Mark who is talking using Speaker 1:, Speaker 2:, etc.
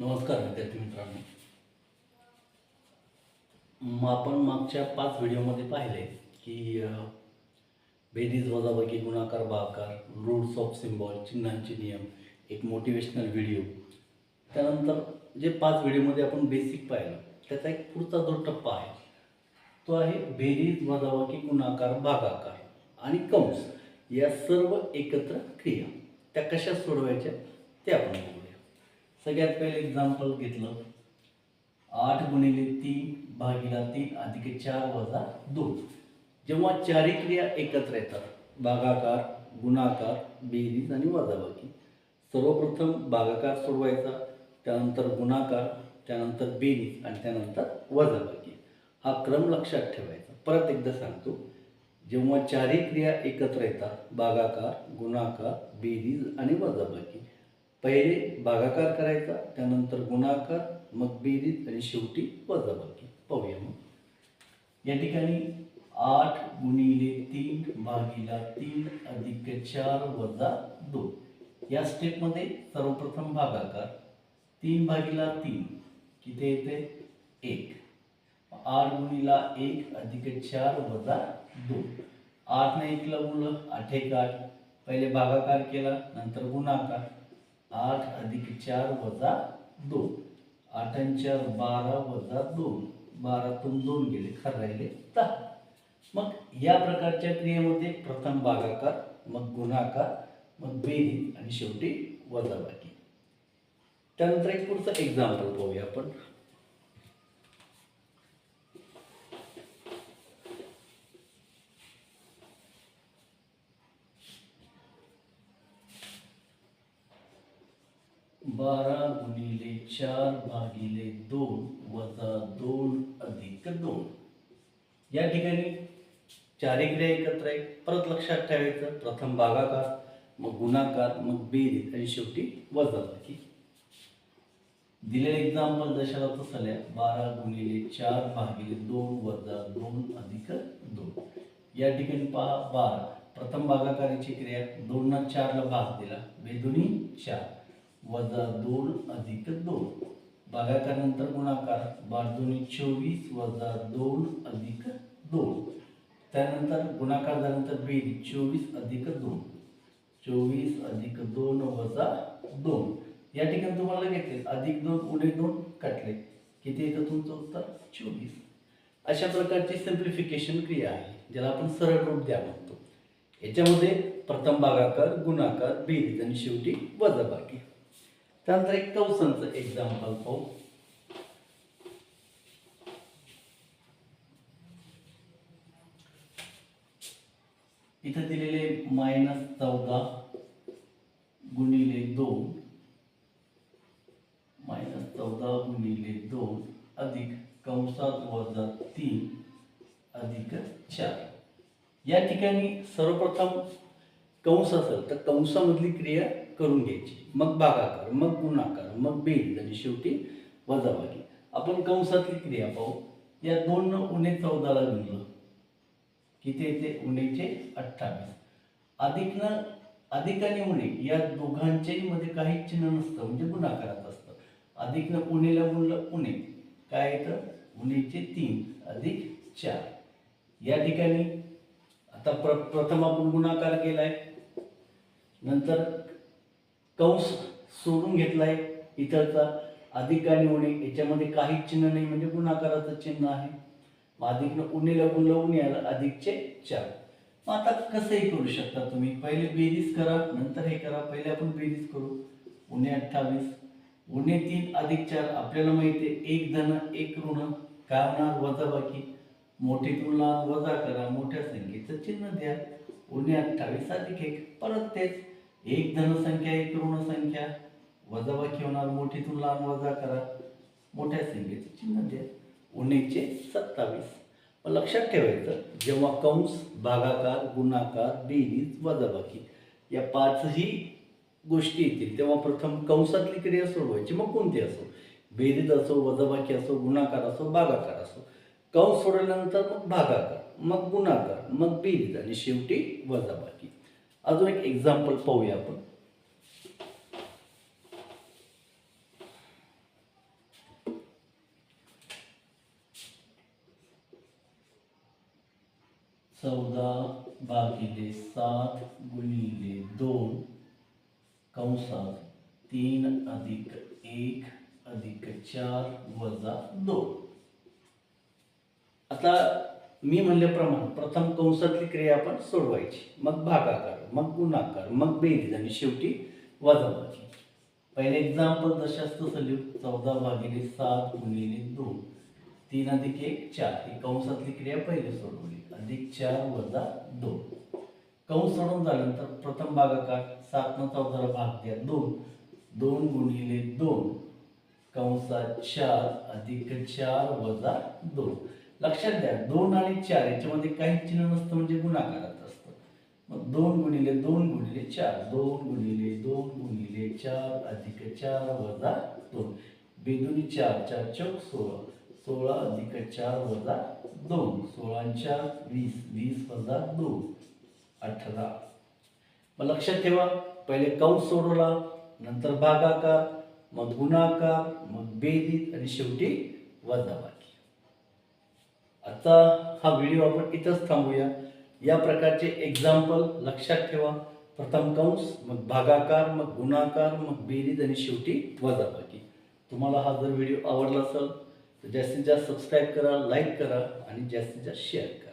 Speaker 1: नमस्कार विद्यार्थी मित्रांनो. आपण मागच्या पाच व्हिडिओमध्ये पाहिले की बेदीज बेरीज वजाबाकी गुणाकार बाकार रूट्स ऑफ सिम्बॉल चिन्हांचे नियम एक मोटिवेशनल व्हिडिओ त्यानंतर जे पाच व्हिडिओमध्ये आपण बेसिक पाहिलं त्याचा एक पुढचा जो टप्पा आहे तो आहे बेरीज वजाबाकी गुणाकार भागाकार आणि कंस या सर्व एकत्र क्रिया. त्या कशा सोडवायच्या ते आपण सगळ्यात पहिले एक्झाम्पल घेतलं. आठ गुणिले तीन भागीला तीन अधिक चार वजा दोन. जेव्हा चारही क्रिया एकत्र येतात भागाकार गुणाकार बेरीज आणि वजाबाकी. सर्वप्रथम भागाकार सोडवायचा त्यानंतर गुणाकार त्यानंतर बेरीज आणि त्यानंतर वजाबाकी. हा क्रम लक्षात ठेवायचा. परत एकदा सांगतो. जेव्हा चारही क्रिया एकत्र येतात भागाकार गुणाकार बेरीज आणि वजाबाकी पहिले भागाकार करायचा त्यानंतर गुणाकार मग बेरीज आणि शेवटी वजाबाकी. पाहूया मग. या ठिकाणी आठ गुणिले तीन भागीला तीन अधिक चार वजा दोन. या स्टेपमध्ये सर्वप्रथम भागाकार तीन भागीला तीन किती येते? एक. आठ गुणिला एक अधिक चार वजा दोन. आठने एकला मुलं आठ एक आठ. पहिले भागाकार केला नंतर गुणाकार. आठ अधिक चार वजा दोन. आठ आणि चार बारा वजा दोन. बारातून दोन गेले खर राहिले दहा. मग या प्रकारच्या क्रियेमध्ये प्रथम भागाकार मग गुणाकार मग बेरीज आणि शेवटी वजाबाकी. त्यानंतर एक पुढचं एक्झाम्पल पाहूया आपण. बारा गुणिले चार भागिले दोन वजा दोन अधिक दोन. या ठिकाणी चार क्रिया एकत्र आहे परत लक्षात ठेवायचं प्रथम भागाकार मग गुणाकार मग बेरीज आणि शेवटी वजाबाकी दिलेले एक्झाम्पल दशाला तसल्या बारा गुणिले चार भागिले दोन वजा दोन अधिक दोन. या ठिकाणी पहा बारा. प्रथम भागाकाराची क्रिया दोन चारला भाग दिला. बेदुनी चार. वजा दोन अधिक दोन. भागाकारानंतर गुणाकार. बार दोन्ही चोवीस वजा दोन अधिक दोन. त्यानंतर गुणाकार झाल्यानंतर बेरीज. चोवीस अधिक दोन. चोवीस अधिक दोन वजा दोन. या ठिकाणी तुम्हाला घेतले अधिक दोन उणे दोन कटले. किती येतं तुमचं उत्तर? चोवीस. अशा प्रकारची सिम्प्लिफिकेशन क्रिया आहे ज्याला आपण सरळ रूप द्या म्हणतो. याच्यामध्ये प्रथम भागाकार गुणाकार बेरीज आणि शेवटी वजाबाकी. त्यानंतर एक कंसांचं एक्झाम्पल पाहू. इथं दिलेले मायनस चौदा गुणिले दोन. मायनस चौदा गुणिले दोन अधिक कंसात वजा तीन अधिक चार. या ठिकाणी सर्वप्रथम कंस असेल तर कंसामधली क्रिया करून घ्यायची. मग भागाकार मग गुणाकार मग बेरीज म्हणजे आणि शेवटी वजाबाकी. आपण कंसातली क्रिया पाहू. या दोन उणे चौदाला गुणलं किती येते? उणेचे अठ्ठावीस. अधिक न अधिक आणि उणे या दोघांच्याही मध्ये काही चिन्ह नसतं म्हणजे गुणाकारात असतं. अधिक न उणेला गुणलं उणे. काय येतं? उणेचे तीन अधिक चार. या ठिकाणी आता प्र प्रथम आपण गुणाकार केलाय. नंतर कंस सोडून घेतलाय. इतरचा अधिक आणि उणे याच्यामध्ये काही चिन्ह नाही म्हणजे गुणाकाराचं चिन्ह आहे. मग अधिक उणेला गुणलं उणे आलं अधिकचे चार. मग आता कसंही करू शकता तुम्ही. पहिले बेरीज करा नंतर हे करा. पहिले आपण बेरीज करू. उणे अठ्ठावीस. उणे तीन अधिक चार. आपल्याला माहिती आहे एक धन एक ऋण. काय होणार वजाबाकी मोठीतून लहान वजा करा. मोठ्या संख्येचं चिन्ह द्या. उणे अठ्ठावीस अधिक एक. परत तेच. एक धनसंख्या एक ऋण संख्या. वजाबाकी होणार मोठीतून लहान वजा करा. मोठ्या संख्येचे चिन्ह द्या. उणेचे सत्तावीस. मग लक्षात ठेवायचं जेव्हा कंस भागाकार गुणाकार बेरीज वजाबाकी या पाचही गोष्टी येतील तेव्हा प्रथम कंसातली क्रिया सोडवायची मग कोणती असो? बेरीज असो वजाबाकी असो गुणाकार असो भागाकार असो. कंस सोडल्यानंतर मग भागाकार मग गुणाकार मग बेरीज आणि शेवटी वजाबाकी. अजु एक एक्जाम्पल पाहूया आपण. चौदा भागिले सात गुणिले दोन कंसा तीन अधिक एक अधिक चार वजा दो आता मी म्हणल्याप्रमाणे प्रथम कंसातली क्रिया आपण सोडवायची. मग भागाकार मग गुणाकार मग बेरीज आणि शेवटी वजाबाकी. पहिले एक्झाम्पल जशाच तसं लिहू. चौदा भागिले सात गुणिले दोन. तीन अधिक एक चार. ही कंसातली क्रिया पहिले सोडवली. अधिक चार वजा दोन. कंस सोडून झाल्यानंतर प्रथम भागाकार सात न चौदाला भाग द्या दोन. दोन गुणिले दोन. कंसात चार अधिक चार वजा दोन. लक्षात द्या दोन आणि चार याच्यामध्ये काही चिन्ह नसतं म्हणजे गुणाकारात असतं. मग दोन गुणिले दोन गुणिले चार दोन गुणिले दोन गुणिले चार अधिक चार वजा दोन. बेदुनी चार चार चौक सोळा सोळा अधिक चार वजा दोन. सोळांच्या वीस वीस वजा दोन अठरा. मग लक्षात ठेवा पहिले कंस सोडवला नंतर भागाकार मग गुणाकार मग बेदीत आणि शेवटी वजाबाकी. आता हा व्हिडिओ आपण इथंच थांबूया. या प्रकारचे एक्झाम्पल लक्षात ठेवा. प्रथम कंस मग भागाकार मग गुणाकार मग बेरीज आणि शेवटी वजाबाकी. तुम्हाला हा जर व्हिडिओ आवडला असेल तर जास्तीत जास्त सबस्क्राईब करा लाईक करा आणि जास्तीत जास्त शेअर करा.